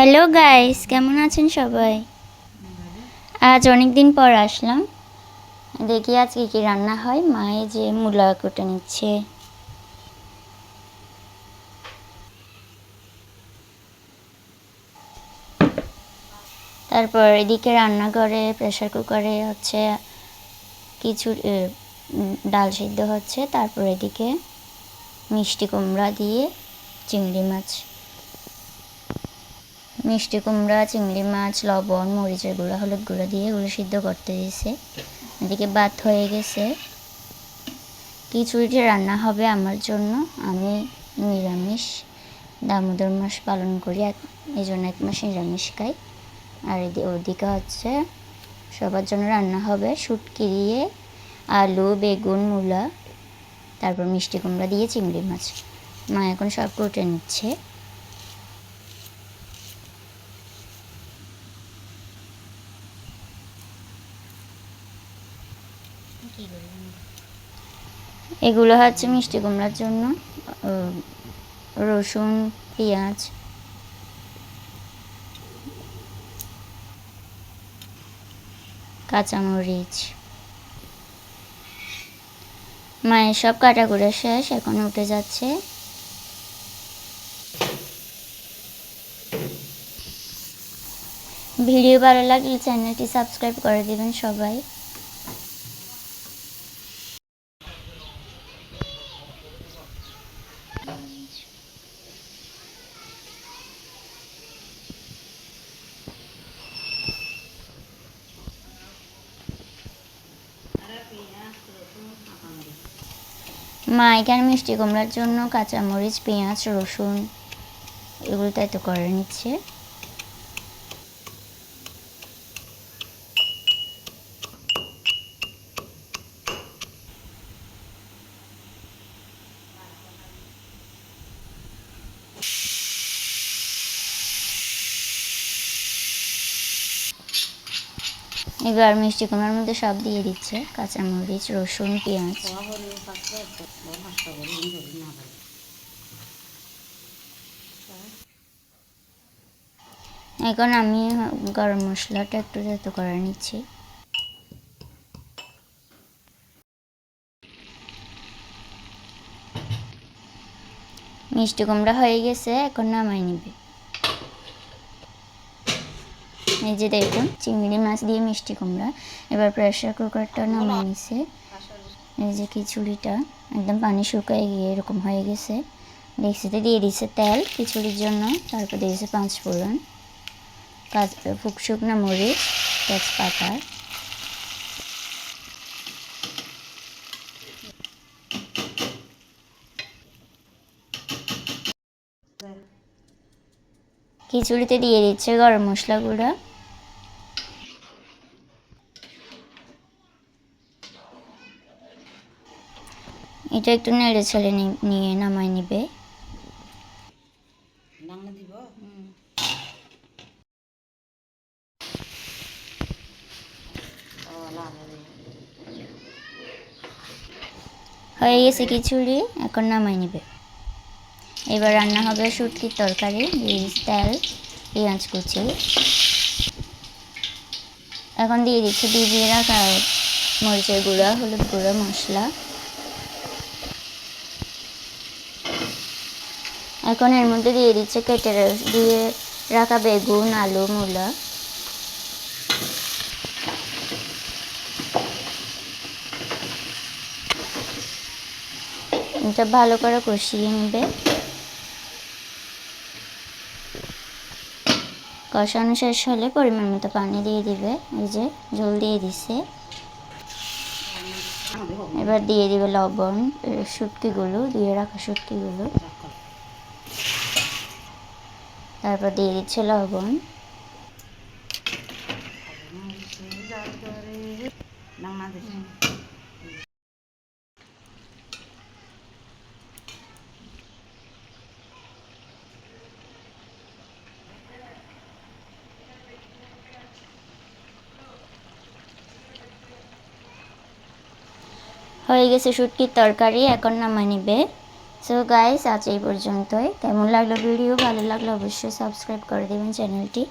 Hello guys কেমন আছেন সবাই? আজ অনেক দিন পর আসলাম। দেখি আজকে কি রান্না হয়। মায়ে যে মূলা কুটে নিচ্ছে। তারপর এদিকে রান্নাঘরে প্রেসার কুকারে হচ্ছে কিছু ডাল সিদ্ধ হচ্ছে। তারপর এদিকে মিষ্টি কুমড়া দিয়ে চিংড়ি মাছ। মিষ্টি কুমড়া, চিংড়ি মাছ, লবণ, মরিচের গুঁড়া, হলুদ গুঁড়া দিয়ে এগুলো সিদ্ধ করতে দিয়েছে। এদিকে ভাত হয়ে গেছে। খিচুড়িটি রান্না হবে আমার জন্য। আমি নিরামিষ, দামোদর মাস পালন করি, এক এই জন্য এক মাস নিরামিষ খাই। আর ওদিকে হচ্ছে সবার জন্য রান্না হবে শুটকি দিয়ে আলু, বেগুন, মূলা, তারপর মিষ্টি কুমড়া দিয়ে চিংড়ি মাছ। মা এখন সব কুটে নিচ্ছে। এগুলো হচ্ছে মিষ্টি কুমড়ার জন্য রসুন, পেঁয়াজ। কাঁচামরিচ। মায়ের সব কাটাকুটা শেষ, এখন উঠে যাচ্ছে। ভিডিও ভালো লাগলে চ্যানেলটি সাবস্ক্রাইব করে দেবেন সবাই। মা এখানে মিষ্টি কুমড়ার জন্য কাঁচামরিচ পেঁয়াজ রসুন এগুলো তাই তো করে নিচ্ছে। এবার মিষ্টি কুমড়ার মধ্যে সব দিয়ে দিচ্ছে কাঁচামরিচ রসুন, পেঁয়াজ। এখন আমি গরম মশলাটা একটু যেহেতু করে নিচ্ছি। মিষ্টি কুমড়া হয়ে গেছে, এখন নামাই নিবে। এই যে দেখুন, চিংড়ি মাছ দিয়ে মিষ্টি কুমড়া। এবার প্রেসার কুকারটা নামাই নিছে। এই যে খিচুড়িটা, একদম পানি শুকায় গিয়ে এরকম হয়ে গেছে। ডেক্সিতে দিয়ে দিছে তেল খিচুড়ির জন্য, তারপর দিয়েছে পাঁচ ফোড়ন কাজ ফুক শুকনো মরিচ, তেজপাতা। খিচুড়িতে দিয়ে দিচ্ছে গরম মশলা গুঁড়া। এটা একটু নেড়ে ছেড়ে নিয়ে নামাই নিবে। হয়ে গেছে খিচুড়ি এখন নামাই নিবে। এবার রান্না হবে শুটকির তরকারি দিয়ে তেল, পেঁয়াজ কুচি। এখন দিয়ে দিচ্ছে দিয়ে রাখা মরিচের গুঁড়া, হলুদ গুঁড়া, মশলা। এখন এর মধ্যে দিয়ে দিচ্ছে কেটে দিয়ে রাখা বেগুন আলু মূলা। এটা ভালো করে কষিয়ে নেবে। কষানো শেষ হলে পরিমাণ মতো পানি দিয়ে দিবে। এই যে জল দিয়ে দিছে। এবার দিয়ে দিবে লবণ এ, শুটকিগুলো দিয়ে রাখা শুটকিগুলো। তারপর দিয়ে দিচ্ছে লবণ। হয়ে গেছে শুটকির তরকারি এখন নামাই নিবে। সো গাইস আজ এই পর্যন্তই। কেমন লাগল ভিডিও ভালো লাগল অবশ্যই সাবস্ক্রাইব করে দেবেন চ্যানেলটি